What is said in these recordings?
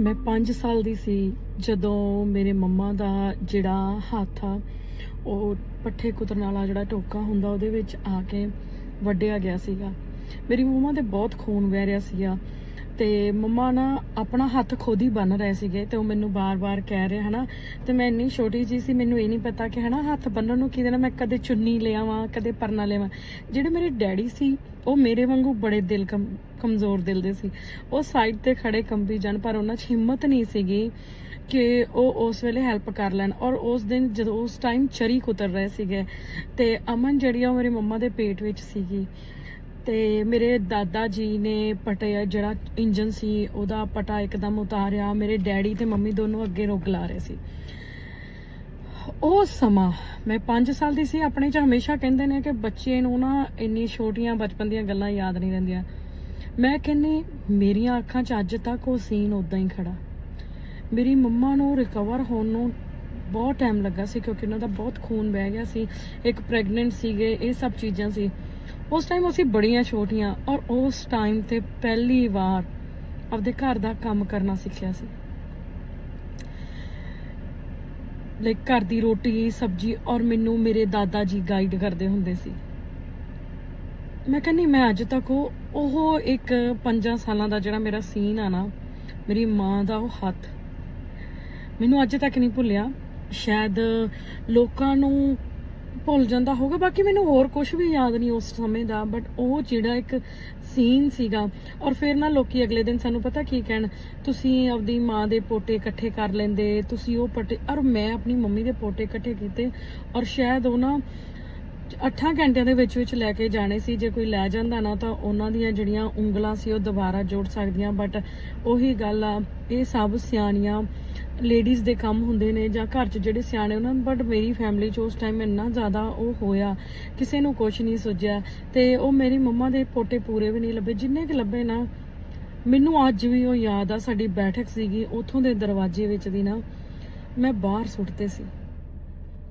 ਮੈਂ 5 ਸਾਲ ਦੀ ਸੀ ਜਦੋਂ ਮੇਰੇ ਮੰਮਾ ਦਾ ਜਿਹੜਾ ਹੱਥ ਆ, ਉਹ ਪੱਠੇ ਕੁਤਰਨ ਵਾਲਾ ਜਿਹੜਾ ਟੋਕਾ ਹੁੰਦਾ, ਉਹਦੇ ਵਿੱਚ ਆ ਕੇ ਵੱਢਿਆ ਗਿਆ ਸੀਗਾ। ਮੇਰੀ ਮੰਮਾ ਤੇ ਬਹੁਤ ਖੂਨ ਵਹਿ ਰਿਹਾ ਸੀਗਾ। ਤੇ ਮੰਮਾ ਨਾ ਆਪਣਾ ਹੱਥ ਖੁਦ ਹੀ ਬੰਨ ਰਹੇ ਸੀਗੇ ਤੇ ਉਹ ਮੈਨੂੰ ਬਾਰ-ਬਾਰ ਕਹਿ ਰਹੇ, ਹਨਾ? ਤੇ ਮੈਂ ਇੰਨੀ ਛੋਟੀ ਜੀ ਸੀ, ਮੈਨੂੰ ਇਹ ਨਹੀਂ ਪਤਾ ਕਿ, ਹਨਾ, ਹੱਥ ਬੰਨਣ ਨੂੰ ਕਿਹਦੇ ਨਾਲ ਮੈਂ ਕਦੇ ਚੁੰਨੀ ਲਿਆਵਾਂ, ਕਦੇ ਪਰਨਾ ਲਿਆਵਾਂ। ਜਿਹੜੇ ਮੇਰੇ ਡੈਡੀ ਸੀ, ਉਹ ਮੇਰੇ ਵਾਂਗੂ ਬੜੇ ਦਿਲ ਕਮਜ਼ੋਰ ਦਿਲ ਦੇ ਸੀ। ਉਹ ਸਾਈਡ ਤੇ ਖੜੇ ਕੰਬੀ ਜਾਣ ਪਰ ਉਹਨਾਂ 'ਚ ਹਿੰਮਤ ਨਹੀਂ ਸੀਗੀ ਕਿ ਉਹ ਉਸ ਵੇਲੇ ਹੈਲਪ ਕਰ ਲੈਣ। ਔਰ ਉਸ ਦਿਨ ਜਦੋਂ ਉਸ ਟਾਈਮ ਚਰੀ ਕੁਤਰ ਰਹੇ ਸੀਗੇ ਤੇ ਅਮਨ ਜਿਹੜੀ ਆ ਉਹ ਮੇਰੀ ਮੰਮਾ ਦੇ ਪੇਟ ਵਿੱਚ ਸੀਗੀ। ਤੇ ਮੇਰੇ ਦਾਦਾ ਜੀ ਨੇ ਪਟਿਆ, ਜਿਹੜਾ ਇੰਜਨ ਸੀ, ਉਹਦਾ ਪਟਾ ਇੱਕਦਮ ਉਤਾਰਿਆ। ਮੇਰੇ ਡੈਡੀ ਤੇ ਮੰਮੀ ਦੋਨੋਂ ਅੱਗੇ ਰੋਕ ਲਾ ਰਹੇ ਸੀ। ਉਹ ਸਮਾਂ, ਮੈਂ 5 ਸਾਲ ਦੀ ਸੀ, ਆਪਣੇ ਚ ਹਮੇਸ਼ਾ ਕਹਿੰਦੇ ਨੇ ਕਿ ਬੱਚੇ ਨੂੰ ਨਾ ਇੰਨੀ ਛੋਟੀਆਂ ਬਚਪਨ ਦੀਆਂ ਗੱਲਾਂ ਯਾਦ ਨਹੀਂ ਰਹਿੰਦੀਆਂ। ਮੈਂ ਕਹਿੰਨੀ ਮੇਰੀਆਂ ਅੱਖਾਂ 'ਚ ਅੱਜ ਤੱਕ ਉਹ ਸੀਨ ਉਦਾਂ ਹੀ ਖੜਾ। ਮੇਰੀ ਮੰਮਾ ਨੂੰ ਰਿਕਵਰ ਹੋਣ ਨੂੰ ਬਹੁਤ ਟਾਈਮ ਲੱਗਾ ਸੀ, ਕਿਉਂਕਿ ਉਹਨਾਂ ਦਾ ਬਹੁਤ ਖੂਨ ਵਹਿ ਗਿਆ ਸੀ। ਇੱਕ ਪ੍ਰੈਗਨੈਂਟ ਸੀਗੇ, ਇਹ ਸਭ ਚੀਜ਼ਾਂ ਸੀ। ਉਸ ਟਾਈਮ ਅਸੀਂ ਬੜੀਆਂ ਛੋਟੀਆਂ ਔਰ ਉਸ ਟਾਈਮ ਤੇ ਪਹਿਲੀ ਵਾਰ ਆਪਦੇ ਘਰ ਦਾ ਕੰਮ ਕਰਨਾ ਸਿੱਖਿਆ ਸੀ। ਲਾਈਕ ਘਰ ਦੀ ਰੋਟੀ, ਸਬਜ਼ੀ ਔਰ ਮੈਨੂੰ ਮੇਰੇ ਦਾਦਾ ਜੀ ਗਾਈਡ ਕਰਦੇ ਹੁੰਦੇ ਸੀ। ਮੈਂ ਕਹਿੰਨੀ ਮੈਂ ਅੱਜ ਤੱਕ ਉਹ ਉਹ ਇੱਕ 5 ਸਾਲਾਂ ਦਾ ਜਿਹੜਾ ਮੇਰਾ ਸੀਨ ਆ ਨਾ, ਮੇਰੀ ਮਾਂ ਦਾ ਉਹ ਹੱਥ, ਮੈਨੂੰ ਅੱਜ ਤੱਕ ਨਹੀਂ ਭੁੱਲਿਆ। ਸ਼ਾਇਦ ਲੋਕਾਂ ਨੂੰ ਭੁੱਲ ਜਾਂਦਾ ਹੋਗਾ ਬਾਕੀ ਮੈਨੂੰ ਹੋਰ ਕੁਝ ਵੀ ਯਾਦ ਨਹੀਂ ਉਸ ਸਮੇਂ ਦਾ ਬਟ ਉਹ ਜਿਹੜਾ ਇੱਕ ਸੀਨ ਸੀਗਾ। ਔਰ ਫਿਰ ਨਾ ਲੋਕੀ ਅਗਲੇ ਦਿਨ ਸਾਨੂੰ ਪਤਾ ਕੀ ਕਹਿਣ, ਤੁਸੀਂ ਆਪਦੀ ਮਾਂ ਦੇ ਪੋਟੇ ਇਕੱਠੇ ਕਰ ਲੈਂਦੇ, ਤੁਸੀਂ ਉਹ ਪਟੇ ਔਰ ਮੈਂ ਆਪਣੀ ਮੰਮੀ ਦੇ ਪੋਟੇ ਇਕੱਠੇ ਕੀਤੇ। ਔਰ ਸ਼ਾਇਦ ਉਹ ਨਾ 8 ਘੰਟਿਆਂ ਦੇ ਵਿੱਚ ਵਿੱਚ ਲੈ ਕੇ ਜਾਣੇ ਸੀ। ਜੇ ਕੋਈ ਲੈ ਜਾਂਦਾ ਨਾ, ਤਾਂ ਉਹਨਾਂ ਦੀਆਂ ਜਿਹੜੀਆਂ ਉਂਗਲਾਂ ਸੀ ਉਹ ਦੁਬਾਰਾ ਜੋੜ ਸਕਦੀਆਂ। ਬਟ ਉਹੀ ਗੱਲ ਆ, ਇਹ ਸਭ ਸਿਆਣੀਆਂ ਲੇਡੀਜ਼ ਦੇ ਕੰਮ ਹੁੰਦੇ ਨੇ ਜਾਂ ਘਰ 'ਚ ਜਿਹੜੇ ਸਿਆਣੇ ਉਹਨਾਂ ਬਟ ਮੇਰੀ ਫੈਮਿਲੀ 'ਚ ਉਸ ਟਾਈਮ ਇੰਨਾ ਜ਼ਿਆਦਾ ਉਹ ਹੋਇਆ, ਕਿਸੇ ਨੂੰ ਕੁਝ ਨਹੀਂ ਸੋਚਿਆ ਤੇ ਉਹ ਮੇਰੀ ਮੰਮਾ ਦੇ ਪੋਟੇ ਪੂਰੇ ਵੀ ਨਹੀਂ ਲੱਭੇ, ਜਿੰਨੇ ਕਿ ਲੱਭੇ ਨਾ, ਮੈਨੂੰ ਅੱਜ ਵੀ ਉਹ ਯਾਦ ਆ, ਸਾਡੀ ਬੈਠਕ ਸੀਗੀ ਉਥੋਂ ਦੇ ਦਰਵਾਜ਼ੇ ਵਿੱਚ ਦੀ ਨਾ, ਮੈਂ ਬਾਹਰ ਸੁੱਟਦੇ ਸੀ,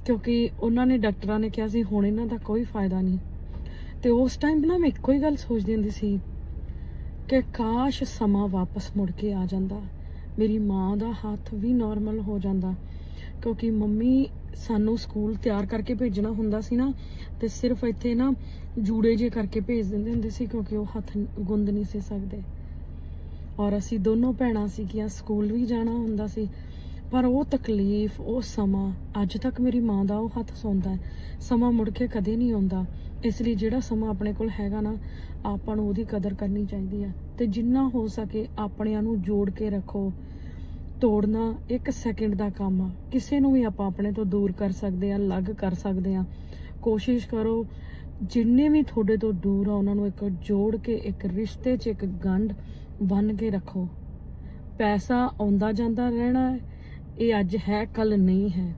ਕਿਉਂਕਿ ਉਹਨਾਂ ਨੇ ਡਾਕਟਰਾਂ ਨੇ ਕਿਹਾ ਸੀ, ਹੁਣ ਇਹਨਾਂ ਦਾ ਕੋਈ ਫਾਇਦਾ ਨਹੀਂ। ਤੇ ਉਸ ਟਾਈਮ ਨਾ ਮੈਂ ਇੱਕੋ ਹੀ ਗੱਲ ਸੋਚਦੀ ਹੁੰਦੀ ਸੀ ਕਿ ਕਾਸ਼ ਸਮਾਂ ਵਾਪਸ ਮੁੜ ਕੇ ਆ ਜਾਂਦਾ। ਮੇਰੀ ਮਾਂ ਦਾ ਹੱਥ ਵੀ ਨਾਰਮਲ ਹੋ ਜਾਂਦਾ। ਕਿਉਂਕਿ ਮੰਮੀ ਸਾਨੂੰ ਸਕੂਲ ਤਿਆਰ ਕਰਕੇ ਭੇਜਣਾ ਹੁੰਦਾ ਸੀ ਨਾ, ਤੇ ਸਿਰਫ ਇੱਥੇ ਨਾ ਜੂੜੇ ਜੇ ਕਰਕੇ ਭੇਜ ਦਿੰਦੇ ਹੁੰਦੇ ਸੀ, ਕਿਉਂਕਿ ਉਹ ਹੱਥ ਗੁੰਦ ਨਹੀਂ ਸੀ ਸਕਦੇ। ਔਰ ਅਸੀਂ ਦੋਨੋਂ ਭੈਣਾਂ ਸੀਗੀਆਂ ਸਕੂਲ ਵੀ ਜਾਣਾ ਹੁੰਦਾ ਸੀ। ਪਰ ਉਹ ਤਕਲੀਫ, ਉਹ ਸਮਾਂ, ਅੱਜ ਤੱਕ ਮੇਰੀ ਮਾਂ ਦਾ ਉਹ ਹੱਥ ਸੌਂਦਾ ਹੈ। ਸਮਾਂ ਮੁੜ ਕੇ ਕਦੇ ਨਹੀਂ ਆਉਂਦਾ। ਇਸ ਲਈ ਜਿਹੜਾ ਸਮਾਂ ਆਪਣੇ ਕੋਲ ਹੈਗਾ ਨਾ, ਆਪਾਂ ਨੂੰ ਉਹਦੀ ਕਦਰ ਕਰਨੀ ਚਾਹੀਦੀ ਹੈ ਤੇ ਜਿੰਨਾ ਹੋ ਸਕੇ ਆਪਣਿਆਂ ਨੂੰ ਜੋੜ ਕੇ ਰੱਖੋ। ਤੋੜਨਾ ਇੱਕ ਸੈਕਿੰਡ ਦਾ ਕੰਮ ਆ। ਕਿਸੇ ਨੂੰ ਵੀ ਆਪਾਂ ਆਪਣੇ ਤੋਂ ਦੂਰ ਕਰ ਸਕਦੇ ਆ, ਅਲੱਗ ਕਰ ਸਕਦੇ ਆ। ਕੋਸ਼ਿਸ਼ ਕਰੋ, ਜਿੰਨੇ ਵੀ ਤੁਹਾਡੇ ਤੋਂ ਦੂਰ ਆ, ਉਹਨਾਂ ਨੂੰ ਇੱਕ ਜੋੜ ਕੇ, ਇੱਕ ਰਿਸ਼ਤੇ 'ਚ ਇੱਕ ਗੰਢ ਬੰਨ ਕੇ ਰੱਖੋ। ਪੈਸਾ ਆਉਂਦਾ ਜਾਂਦਾ ਰਹਿਣਾ ਹੈ, ਇਹ ਅੱਜ ਹੈ ਕੱਲ ਨਹੀਂ ਹੈ।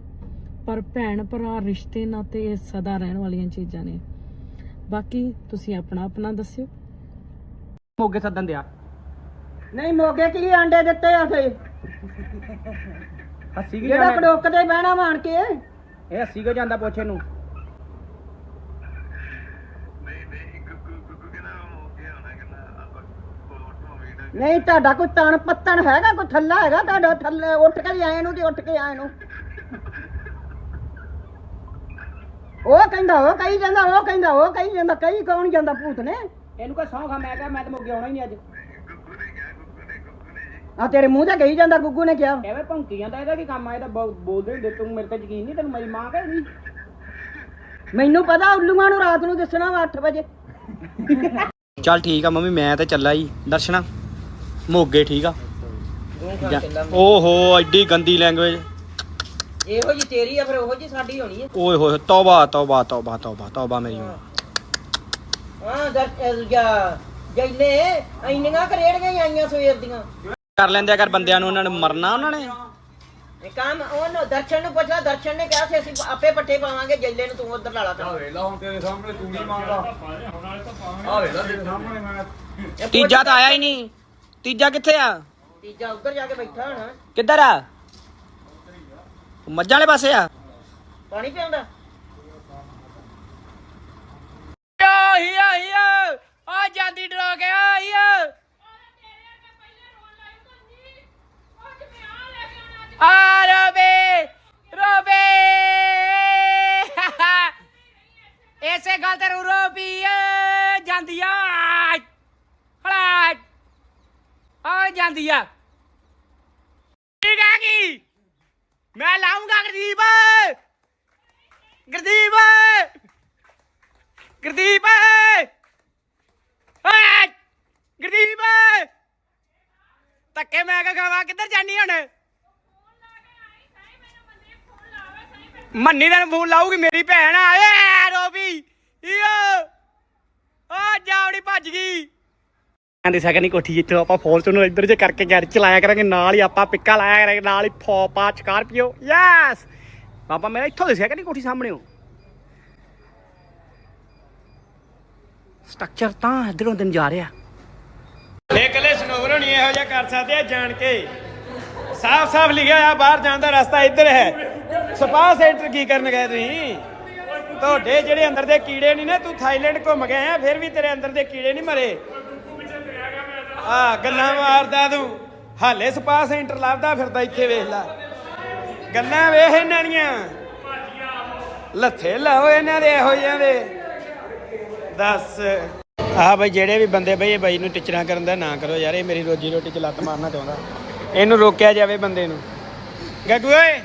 ਪਰ ਭੈਣ ਭਰਾ ਰਿਸ਼ਤੇ ਨਾਤੇ ਇਹ ਸਦਾ ਰਹਿਣ ਵਾਲੀਆਂ ਚੀਜ਼ਾਂ ਨੇ। ਬਾਕੀ ਤੁਸੀਂ ਆਪਣਾ ਆਪਣਾ ਦੱਸਿਓ। ਮੋਗੇ ਸੱਦਣ ਦਿਆ। ਨਹੀਂ ਮੋਗੇ ਕੀ ਆਂਡੇ ਦਿੱਤੇ ਆ ਫੇ ਹੱਸੀ ਕੀ ਜਿਹੜਾ ਜਾਂਦਾ ਕੜੋਕ ਤੇ ਬਹਿਣਾ ਮਾਣ ਕੇ। ਇਹ ਹੱਸੀ ਕਿਉਂ ਜਾਂਦਾ ਪੁੱਛ ਇਹਨੂੰ ਨਹੀਂ ਤੁਹਾਡਾ ਕੋਈ ਤਣ ਪੱਤਣ ਹੈਗਾ ਕੋਈ ਥੱਲਾ ਹੈਗਾ? ਤੁਹਾਡਾ ਥੱਲੇ ਉੱਠ ਕੇ ਆਏ ਨੂੰ ਤੇ ਉੱਠ ਕੇ ਆਏ ਨੂੰ। ਉਹ ਕਹਿੰਦਾ ਉਹ ਕਹੀ ਜਾਂਦਾ ਉਹ ਕਹਿੰਦਾ ਉਹ ਕਹੀ ਜਾਂਦਾ ਕਹੀ ਕੌਣ ਜਾਂਦਾ ਭੂਤ ਨੇ? ਇਹਨੂੰ ਕਹ ਸੌਂ ਖਾ ਮੈਂ ਕਿਹਾ ਮੈਂ ਤਾਂ ਮੋਗੇ ਆਉਣਾ ਹੀ ਨਹੀਂ ਅੱਜ। ਆ ਤੇਰੇ ਮੂੰਹ ਤੇ ਕਹੀ ਜਾਂਦਾ ਗੁੱਗੂ ਨੇ ਕਿਹਾ। ਐਵੇਂ ਭੌਂਕੀ ਜਾਂਦਾ ਇਹਦਾ ਕੀ ਕੰਮ ਆ? ਇਹਦਾ ਬ- ਬੋਲਦੇ ਹੁੰਦੇ ਤੂੰ ਮੇਰੇ ਤੇ ਯਕੀਨ ਨਹੀਂ ਤੈਨੂੰ ਮੇਰੀ ਮਾਂ ਕਹਿੰਦੀ ਮੈਨੂੰ ਪਤਾ ਉੱਲੂਆਂ ਨੂੰ ਰਾਤ ਨੂੰ ਦੱਸਣਾ ਵਾ 8 ਵਜੇ। ਚੱਲ ਠੀਕ ਆ ਮੰਮੀ ਮੈਂ ਤੇ ਚੱਲਾ ਹੀ ਦਰਸ਼ਨਾ। ਮੋਗੇ ਠੀਕ ਆ। ਓਹੋ ਐਡੀ ਗੰਦੀ ਲੈਂਗੁਏਜ ਇਹੋ ਜੀ ਤੇਰੀ ਆ ਫਿਰ ਉਹੋ ਜੀ ਸਾਡੀ ਹੋਣੀ ਓਏ ਹੋਏ ਤੌਬਾ ਤੌਬਾ ਤੌਬਾ ਤੌਬਾ ਤੌਬਾ ਮੇਰੀ। ਹਾਂ। ਦਰ ਜਾ ਜੈਲੇ ਇੰਨੀਆਂ ਕਰੇੜੀਆਂ ਆਈਆਂ ਸਵੇਰ ਦੀਆਂ। ਕਰ ਲੈਂਦੇ ਆ ਕਰ ਬੰਦਿਆਂ ਨੂੰ ਉਹਨਾਂ ਨੇ ਮਰਨਾ ਉਹਨਾਂ ਨੇ। ਇਹ ਕੰਮ ਉਹਨੂੰ ਦਰਸ਼ਨ ਨੂੰ ਪੁੱਛਿਆ ਦਰਸ਼ਨ ਨੇ ਕਿਹਾ ਸੀ ਅਸੀਂ ਆਪੇ ਪੱਠੇ ਪਾਵਾਂਗੇ ਜੈਲੇ ਨੂੰ ਤੂੰ ਉਧਰ ਲਾ ਲਾ ਕਰ ਤੀਜਾ ਤਾਂ ਆਇਆ ਹੀ ਨਹੀਂ। ਤੀਜਾ ਕਿੱਥੇ ਆ? ਤੀਜਾ ਉੱਧਰ ਜਾ ਕੇ ਬੈਠਾ ਹਣਾ। ਕਿੱਧਰ ਆ? ਉਹ ਮੱਝਾਂ ਵਾਲੇ ਪਾਸੇ ਆ। ਪਾਣੀ ਪਿਆਉਂਦਾ। ਹੀਆ ਹੀਆ ਆ। ਜਾਂਦੀ ਡਰਾ ਕੇ ਆ ਹੀਆ ਜਾਂਦੀ ਆ ਠੀਕ ਆ ਕੀ ਮੈਂ ਲਾਉਂਗਾ ਗੁਰਦੀਪ। ਗੁਰਦੀਪ। ਗੁਰਦੀਪ। ਓਏ, ਗਰਦੀਪ। ਧੱਕੇ ਮੈਂ ਕਾ ਖਾਵਾ? ਕਿੱਧਰ ਜਾਨੀ ਹੁਣ? ਮੰਨੀ ਦਾ ਫੋਨ ਲਾਊਗੀ ਮੇਰੀ ਭੈਣ। ਆ ਏ ਰੋਬੀ। ਈਓ। ਆ ਜਾਵੜੀ ਭੱਜ ਗਈ। ਕਹਿੰਦੇ ਸਕਣੀ ਕੋਠੀ ਜਿੱਥੋਂ ਆਪਾਂ ਫੋਰਚੂਨਰ ਇੱਧਰ ਜੇ ਕਰਕੇ ਗੈਰ ਚਲਾਇਆ ਕਰਾਂਗੇ, ਨਾਲ ਹੀ ਆਪਾਂ ਪਿੱਕਾ ਲਾਇਆ ਕਰਾਂਗੇ, ਨਾਲ ਹੀ ਫੋਪਾ, ਸਕਾਰਪੀਓ। ਯੈਸ ਪਾਪਾ ਮੇਰਾ ਇੱਥੋਂ ਦਿਸਿਆ ਕਿ ਕੋਠੀ ਸਾਹਮਣੇ? ਹੋ ਸਟਰਕਚਰ ਤਾਂ ਇਧਰੋਂ ਦਿਨ ਜਾ ਰਿਹਾ। ਇਹ ਕੱਲੇ ਸਨੋਵਰ ਨਹੀਂ ਇਹੋ ਜਿਹਾ ਕਰ ਸਕਦੇ ਆ, ਜਾਣ ਕੇ। ਸਾਫ਼ ਸਾਫ਼ ਲਿਖਿਆ ਆ ਬਾਹਰ ਜਾਣ ਦਾ ਰਸਤਾ ਇੱਧਰ ਹੈ। ਸਪਾ ਸੈਂਟਰ ਕੀ ਕਰਨ ਗਏ ਤੁਸੀਂ? ਤੁਹਾਡੇ ਜਿਹੜੇ ਅੰਦਰ ਦੇ ਕੀੜੇ ਨਹੀਂ ਨਾ, ਤੂੰ ਥਾਈਲੈਂਡ ਘੁੰਮ ਗਿਆ ਆ ਫਿਰ ਵੀ ਤੇਰੇ ਅੰਦਰ ਦੇ ਕੀੜੇ ਨਹੀਂ ਮਰੇ। ਆ ਗੱਲਾਂ ਮਾਰਦਾ ਤੂੰ। ਹਾਲੇ ਸਪਾ ਸੈਂਟਰ ਲੱਭਦਾ ਫਿਰਦਾ ਇੱਥੇ, ਵੇਖ ਲੈ। ਗੱਲਾਂ ਵੇਖ ਇਹਨਾਂ ਦੀਆਂ। ਲੱਥੇ ਲਾਓ ਇਹਨਾਂ ਦੇ, ਇਹੋ ਜਿਹਾਂ ਦੇ। ਦੱਸ। ਆ ਬਈ, ਜਿਹੜੇ ਵੀ ਬੰਦੇ ਬਈ ਬਾਈ ਨੂੰ ਟਿਚਰਾਂ ਕਰਨ ਦਾ ਨਾ ਕਰੋ ਯਾਰ, ਇਹ ਮੇਰੀ ਰੋਜੀ ਰੋਟੀ ਚ ਲੱਤ ਮਾਰਨਾ ਚਾਹੁੰਦਾ। ਇਹਨੂੰ ਰੋਕਿਆ ਜਾਵੇ ਬੰਦੇ ਨੂੰ। ਗੱਗੂ ਓਏ,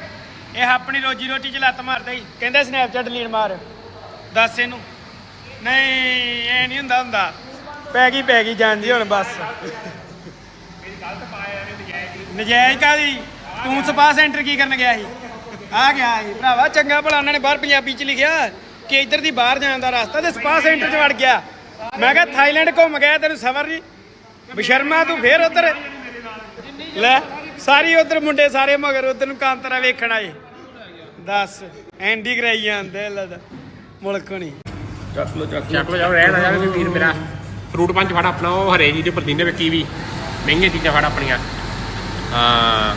ਇਹ ਆਪਣੀ ਰੋਜੀ ਰੋਟੀ ਚ ਲੱਤ ਮਾਰਦਾ ਹੀ ਕਹਿੰਦਾ ਸਨੈਪਚੈਟ ਲੀਨ ਮਾਰ। ਦੱਸ ਇਹਨੂੰ। ਨਹੀਂ, ਇਹ ਨਹੀਂ ਹੁੰਦਾ ਹੁੰਦਾ। ਪੈ ਗਈ ਪੈ ਗਈ, ਜਾਂਦੀ ਹੁਣ ਬਸ। ਨਜਾਇਜ਼ ਕਾਦੀ ਤੂੰ ਸਪਾ ਸੈਂਟਰ ਕੀ ਕਰਨ ਗਿਆ ਸੀ? ਆ ਗਿਆ ਸੀ। ਭਰਾਵਾ, ਚੰਗਾ ਭਲਾ ਉਹਨਾਂ ਨੇ ਬਾਹਰ ਪੰਜਾਬੀ ਚ ਲਿਖਿਆ ਕਿ ਇੱਧਰ ਦੀ ਬਾਹਰ ਜਾਣ ਦਾ ਰਸਤਾ ਤੇ ਸਪਾ ਸੈਂਟਰ ਚ ਵੜ ਗਿਆ। ਮੈਂ ਕਿਹਾ, ਥਾਈਲੈਂਡ ਘੁੰਮ ਗਿਆ, ਤੈਨੂੰ ਸਬਰ ਨਹੀਂ। ਬਸ਼ਰਮਾ, ਤੂੰ ਫੇਰ ਉਧਰ। ਲੈ, ਸਾਰੀ ਉਧਰ ਮੁੰਡੇ ਸਾਰੇ ਮਗਰ ਉਧਰ ਨੂੰ ਕਾਂਤਰਾ ਵੇਖਣ ਆਏ। ਦੱਸ, ਐਂਡੀ ਕਰਾਈ ਜਾਂਦੇ ਲੱਦ ਮੁਲਕ ਨਹੀਂ। ਚੱਕ ਲੋ ਜਾਓ ਰਹਿਣ ਆ ਜਾਵੇ ਵੀਰ ਮੇਰਾ। ਫਰੂਟ ਪੰਚ ਫੜ ਆਪਣਾ ਉਹ ਹਰੇ ਜੀ ਦੇ ਪਰਦੀਨੇ ਵਿੱਚ ਕੀਵੀ ਮਹਿੰਗੀਆਂ ਚੀਜ਼ਾਂ ਫੜ ਆਪਣੀਆਂ। ਹਾਂ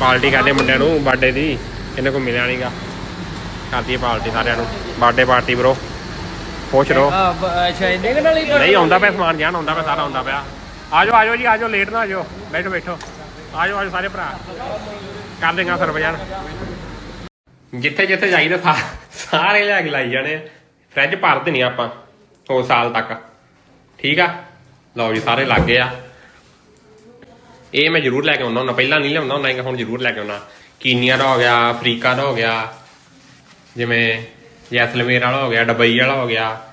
ਪਾਰਟੀ ਕਰਦੇ ਮੁੰਡਿਆਂ ਨੂੰ ਬਰਥਡੇ ਦੀ ਇਹਨਾਂ ਕੋ ਮਿਲਿਆ ਨਹੀਂਗਾ ਕਰਦੀ ਹੈ ਪਾਰਟੀ ਸਾਰਿਆਂ ਨੂੰ। ਬਰਥਡੇ ਪਾਰਟੀ ਬ్రో ਖੁਸ਼ ਰਹੋ। ਅੱਛਾ ਇਹਦੇ ਨਾਲ ਹੀ ਨਹੀਂ ਆਉਂਦਾ ਪਿਆ ਸਮਾਨ ਜਾਨ ਆਉਂਦਾ ਪਿਆ ਸਾਰਾ ਆਉਂਦਾ ਪਿਆ। ਆਜੋ ਆਜੋ ਜੀ ਆਜੋ ਲੇਟ ਨਾ ਆਜੋ। ਬੈਠੋ ਬੈਠੋ। ਆਜੋ ਆਜੋ ਸਾਰੇ ਭਰਾ। ਕਰ ਦੇਗਾ ਸਰਵ ਜਾਨ ਜਿੱਥੇ ਜਿੱਥੇ ਜਾਈਦਾ ਸਾਰੇ ਲਿਆ ਕੇ ਲਾਈ ਜਾਣੇ ਫ੍ਰਿਜ ਭਰ ਦੇਣੀ ਆਪਾਂ ਹੋ ਸਾਲ ਤੱਕ। ਠੀਕ ਆ? ਲਓ ਜੀ ਸਾਰੇ ਲੱਗ ਗਏ ਆ। ਇਹ ਮੈਂ ਜ਼ਰੂਰ ਲੈ ਕੇ ਆਉਣਾ ਹੁੰਦਾ ਪਹਿਲਾਂ ਨਹੀਂ ਲਿਆਉਂਦਾ ਹੁੰਦਾ ਹੁਣ ਜ਼ਰੂਰ ਲੈ ਕੇ ਆਉਣਾ ਕੀਨੀਆ ਦਾ ਹੋ ਗਿਆ ਅਫਰੀਕਾ ਦਾ ਹੋ ਗਿਆ ਜਿਵੇਂ ਜੈਸਲਮੇਰ ਵਾਲਾ ਹੋ ਗਿਆ ਦੁਬਈ ਵਾਲਾ ਹੋ ਗਿਆ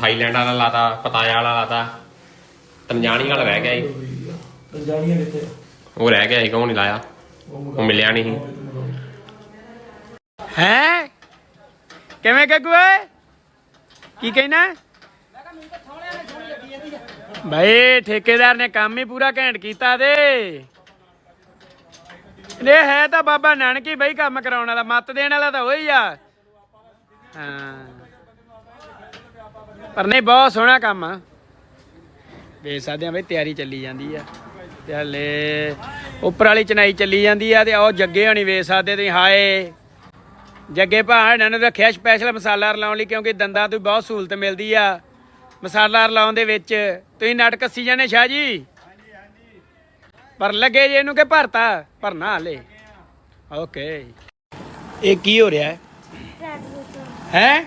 ਥਾਈਲੈਂਡ ਵਾਲਾ ਲਾਤਾ ਪਤਾਇਆ ਵਾਲਾ ਲਾਤਾ। ਤੰਜਾਨੀ ਵਾਲਾ ਰਹਿ ਗਿਆ ਜੀ। ਤੰਜਾਨੀਆ ਕਿੱਥੇ? ਉਹ ਰਹਿ ਗਿਆ ਸੀ ਕਿਉਂ ਨਹੀਂ ਲਾਇਆ। ਉਹ ਮਿਲਿਆ ਨਹੀਂ ਸੀ। ਹੈ? ਕਿਵੇਂ ਗੱਗੂ ਕੀ ਕਹਿਣਾ? ਭਾਈ, ਠੇਕੇਦਾਰ ਨੇ ਕੰਮ ਹੀ ਪੂਰਾ ਘੈਂਟ ਕੀਤਾ ਦੇ ਇਹ ਹੈ ਤਾਂ ਬਾਬਾ ਨਾਨਕ ਹੀ ਬਈ ਕੰਮ ਕਰਾਉਣ ਵਾਲਾ, ਮੱਤ ਦੇਣ ਵਾਲਾ ਤਾਂ ਉਹੀ ਆ। ਹਾਂ। ਪਰ ਨਹੀਂ, ਬਹੁਤ ਸੋਹਣਾ ਕੰਮ ਆ। ਵੇਖ ਸਕਦੇ ਆ ਬਈ, ਤਿਆਰੀ ਚੱਲੀ ਜਾਂਦੀ ਆ। ਤੇ ਹਲੇ ਉੱਪਰ ਵਾਲੀ ਚਨਾਈ ਚੱਲੀ ਜਾਂਦੀ ਆ ਤੇ ਉਹ ਜੱਗੇ ਹਣੀ ਵੇਖ ਸਕਦੇ ਤੁਸੀਂ, ਹਾਏ। ਜੱਗੇ ਭਾਅ ਇਹਨਾਂ ਨੂੰ ਰੱਖਿਆ ਸਪੈਸ਼ਲ ਮਸਾਲਾ ਰਲਾਉਣ ਲਈ ਕਿਉਂਕਿ ਦੰਦਾਂ ਤੋਂ ਬਹੁਤ ਸਹੂਲਤ ਮਿਲਦੀ ਆ। ਮਸਾਲਾ ਰਲਾਉਣ ਦੇ ਵਿੱਚ। ਤੁਸੀਂ ਨਟ ਕੱਸੀ ਜਾਣੇ ਸ਼ਾਹ ਜੀ? ਪਰ ਲੱਗੇ ਜੇ ਇਹਨੂੰ ਕਿ ਭਰਤਾ? ਭਰਨਾ ਹਲੇ। ਓਕੇ ਇਹ ਕੀ ਹੋ ਰਿਹਾ ਹੈ? ਹੈ?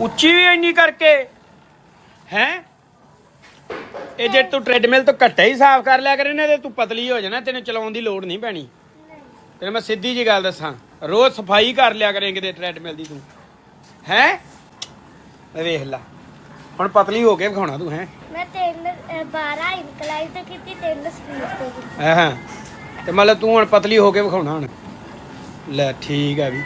ਉੱਚੀ ਵੀ ਇੰਨੀ ਕਰਕੇ। ਹੈ? ਇਹ ਜੇ ਤੂੰ ਟ੍ਰੈਡਮਿਲ ਤੋਂ ਘੱਟਾ ਹੀ ਸਾਫ਼ ਕਰ ਲਿਆ ਕਰੇ ਨਾ ਤੇ ਤੂੰ ਪਤਲੀ ਹੋ ਜਾਣਾ ਤੈਨੂੰ ਚਲਾਉਣ ਦੀ ਲੋੜ ਨਹੀਂ ਪੈਣੀ। ਤੈਨੂੰ ਮੈਂ ਸਿੱਧੀ ਜੀ ਗੱਲ ਦੱਸਾਂ। ਰੋਜ਼ ਸਫ਼ਾਈ ਕਰ ਲਿਆ ਕਰੇ ਕਿਤੇ ਟ੍ਰੈਡਮਿਲ ਦੀ ਤੂੰ। ਹੈ? ਵੇਖ ਲੈ। ਹੁਣ ਪਤਲੀ ਹੋ ਕੇ ਵਿਖਾਉਣਾ ਤੂੰ ਹੈ। ਮੈਂ ਤਿੰਨ ਅਹ, 12 ਇਨਕਲਾਈਨ ਤੇ ਕੀਤੀ ਤਿੰਨ ਸਪੀਡ ਤੇ ਕੀਤੀ। ਹਾਂ। ਤੇ ਮਤਲਬ ਤੂੰ ਹੁਣ ਪਤਲੀ ਹੋ ਕੇ ਵਿਖਾਉਣਾ ਹੁਣ। ਲੈ ਠੀਕ ਆ ਵੀ।